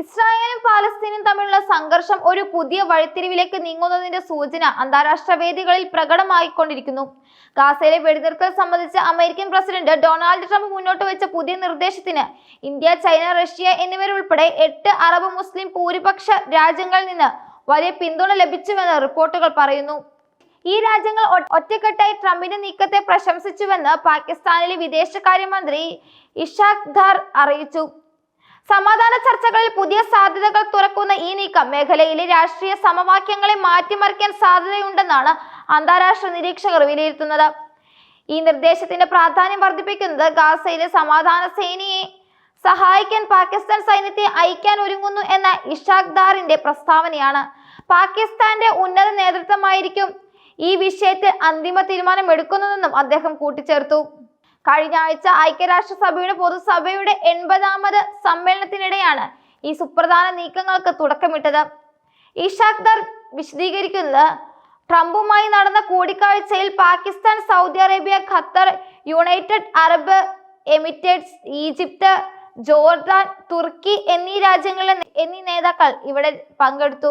ഇസ്രായേലും പാലസ്തീനും തമ്മിലുള്ള സംഘർഷം ഒരു പുതിയ വഴിത്തിരിവിലേക്ക് നീങ്ങുന്നതിന്റെ സൂചന അന്താരാഷ്ട്ര വേദികളിൽ പ്രകടമായിക്കൊണ്ടിരിക്കുന്നു. ഗാസയിലെ വെടിനിർത്തൽ സംബന്ധിച്ച് അമേരിക്കൻ പ്രസിഡന്റ് ഡൊണാൾഡ് ട്രംപ് മുന്നോട്ട് വെച്ച പുതിയ നിർദ്ദേശത്തിന് ഇന്ത്യ ചൈന റഷ്യ എന്നിവരുൾപ്പെടെ എട്ട് അറബ് മുസ്ലിം ഭൂരിപക്ഷ രാജ്യങ്ങളിൽ നിന്ന് വലിയ പിന്തുണ ലഭിച്ചുവെന്ന് റിപ്പോർട്ടുകൾ പറയുന്നു. ഈ രാജ്യങ്ങൾ ഒറ്റക്കെട്ടായി ട്രംപിന്റെ നീക്കത്തെ പ്രശംസിച്ചുവെന്ന് പാകിസ്ഥാനിലെ വിദേശകാര്യമന്ത്രി ഇഷാഖ് ധാർ അറിയിച്ചു. സമാധാന ചർച്ചകളിൽ പുതിയ സാധ്യതകൾ തുറക്കുന്ന ഈ നീക്കം മേഖലയിലെ രാഷ്ട്രീയ സമവാക്യങ്ങളെ മാറ്റിമറിക്കാൻ സാധ്യതയുണ്ടെന്നാണ് അന്താരാഷ്ട്ര നിരീക്ഷകർ വിലയിരുത്തുന്നത്. ഈ നിർദ്ദേശത്തിന്റെ പ്രാധാന്യം വർദ്ധിപ്പിക്കുന്നത് ഗാസയിലെ സമാധാന സേനയെ സഹായിക്കാൻ പാകിസ്ഥാൻ സൈന്യത്തെ അയക്കാൻ ഒരുങ്ങുന്നു എന്ന ഇഷാഖ് ദാറിന്റെ പ്രസ്താവനയാണ്. പാകിസ്ഥാന്റെ ഉന്നത നേതൃത്വമായിരിക്കും ഈ വിഷയത്തിൽ അന്തിമ തീരുമാനം എടുക്കുന്നതെന്നും അദ്ദേഹം കൂട്ടിച്ചേർത്തു. കഴിഞ്ഞ ആഴ്ച ഐക്യരാഷ്ട്രസഭയുടെ പൊതുസഭയുടെ എൺപതാമത് സമ്മേളനത്തിനിടെയാണ് ഈ സുപ്രധാന നീക്കങ്ങൾക്ക് തുടക്കമിട്ടത്. ഇഷാഖ് ദർ വിശദീകരിക്കുന്നത് ട്രംപുമായി നടന്ന കൂടിക്കാഴ്ചയിൽ Pakistan Saudi Arabia Qatar United Arab Emirates Egypt Jordan Turkey എന്നീ രാജ്യങ്ങളിലെ എന്നീ നേതാക്കൾ ഇവിടെ പങ്കെടുത്തു.